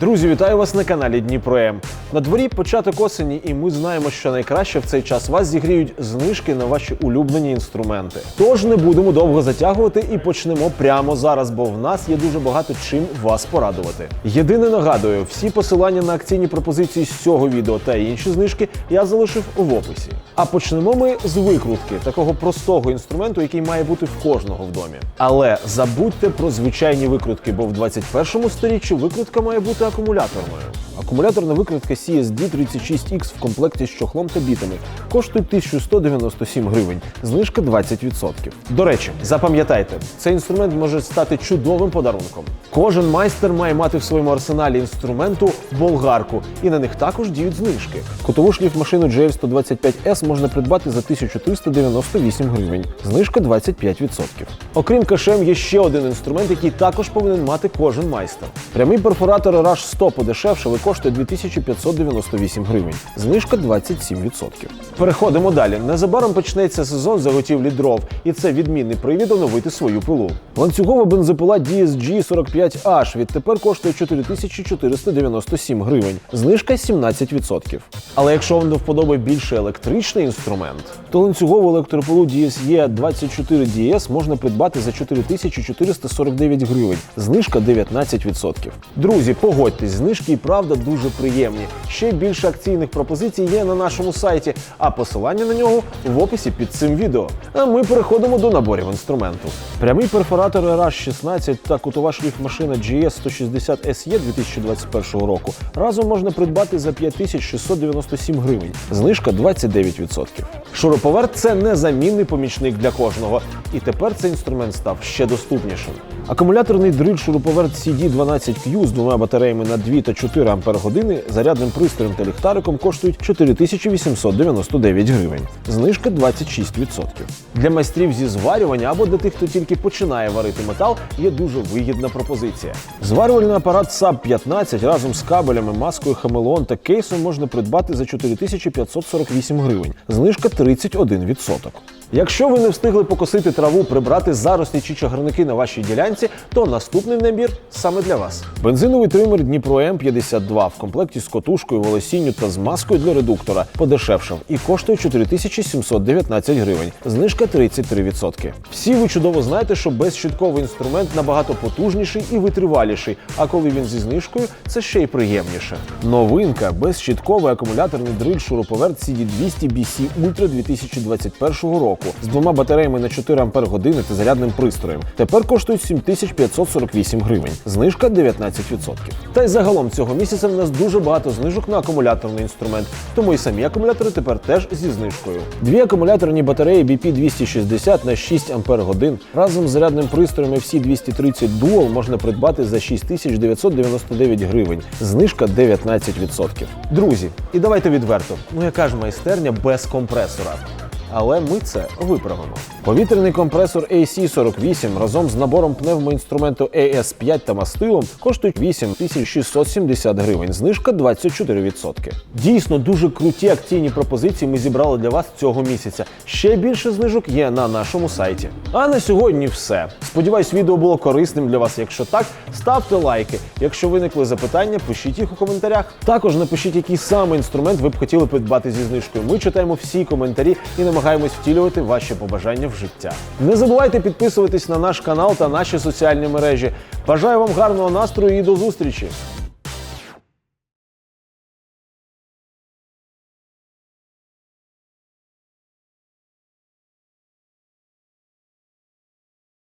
Друзі, вітаю вас на каналі Дніпром. На дворі початок осені, і ми знаємо, що найкраще в цей час вас зігріють знижки на ваші улюблені інструменти. Тож не будемо довго затягувати і почнемо прямо зараз, бо в нас є дуже багато чим вас порадувати. Єдине нагадую, всі посилання на акційні пропозиції з цього відео та інші знижки я залишив в описі. А почнемо ми з викрутки такого простого інструменту, який має бути в кожного в домі. Але забудьте про звичайні викрутки, бо в 21 сторіччі викрутка має бути акумуляторною. Акумуляторна викрутка CSD36X в комплекті з чохлом та бітами коштує 1197 гривень, знижка 20%. До речі, запам'ятайте, цей інструмент може стати чудовим подарунком. Кожен майстер має мати в своєму арсеналі інструменту болгарку, і на них також діють знижки. Котову шліфмашину GL125S можна придбати за 1398 гривень, знижка 25%. Окрім кашем, є ще один інструмент, який також повинен мати кожен майстер. Прямий перфоратор Rush 100 подешевше коштує 2598 гривень, знижка 27%. Переходимо далі. Незабаром почнеться сезон заготівлі дров, і це відмінний привід оновити свою пилу. Ланцюгова бензопила DSG 45H відтепер коштує 4497 гривень, знижка 17%. Але якщо вам до вподоби більше електричний інструмент, то ланцюгову електропилу DSE 24DS можна придбати за 4449 гривень, знижка 19%. Друзі, погодьтесь, знижки і правда дуже приємні. Ще більше акційних пропозицій є на нашому сайті, а посилання на нього в описі під цим відео. А ми переходимо до наборів інструменту. Прямий перфоратор RH16 та кутова шліфмашина GS 160 SE 2021 року разом можна придбати за 5697 гривень, знижка 29%. Шуруповерт це незамінний помічник для кожного, і тепер цей інструмент став ще доступнішим. Акумуляторний дриль шуруповерт CD12Q з двома батареями на 2 та 4 Ах зарядним пристроєм та ліхтариком коштують 4899 гривень, знижка 26%. Для майстрів зі зварювання або для тих, хто тільки починає варити метал, є дуже вигідна пропозиція. Зварювальний апарат SAB 15 разом з кабелями, маскою хамелеон та кейсом можна придбати за 4548 гривень, знижка 31%. Якщо ви не встигли покосити траву, прибрати зарослі чи чагарники на вашій ділянці, то наступний набір саме для вас. Бензиновий тример Дніпро М52 в комплекті з котушкою, волосінню та змазкою для редуктора подешевшав і коштує 4719 гривень, знижка 33%. Всі ви чудово знаєте, що безщитковий інструмент набагато потужніший і витриваліший, а коли він зі знижкою, це ще й приємніше. Новинка безщитковий акумуляторний дриль шуруповерт CD200 BC Ultra 2021 року з двома батареями на 4 Ампер години та зарядним пристроєм. Тепер коштують 7548 гривень, знижка 19%. Та й загалом цього місяця в нас дуже багато знижок на акумуляторний інструмент, тому і самі акумулятори тепер теж зі знижкою. Дві акумуляторні батареї BP 260 на 6 Ампер годин разом з зарядним пристроєм FC 230 Dual можна придбати за 6999 гривень, знижка 19%. Друзі, і давайте відверто, ну яка ж майстерня без компресора? Але ми це виправимо. Повітряний компресор AC48 разом з набором пневмоінструменту AS5 та мастилом коштують 8670 гривень, знижка 24%. Дійсно дуже круті акційні пропозиції ми зібрали для вас цього місяця. Ще більше знижок є на нашому сайті. А на сьогодні все. Сподіваюсь, відео було корисним для вас. Якщо так, ставте лайки. Якщо виникли запитання, пишіть їх у коментарях. Також напишіть, який саме інструмент ви б хотіли придбати зі знижкою. Ми читаємо всі коментарі і намагаємось втілювати ваші побажання в життя. Не забувайте підписуватись на наш канал та наші соціальні мережі. Бажаю вам гарного настрою і до зустрічі!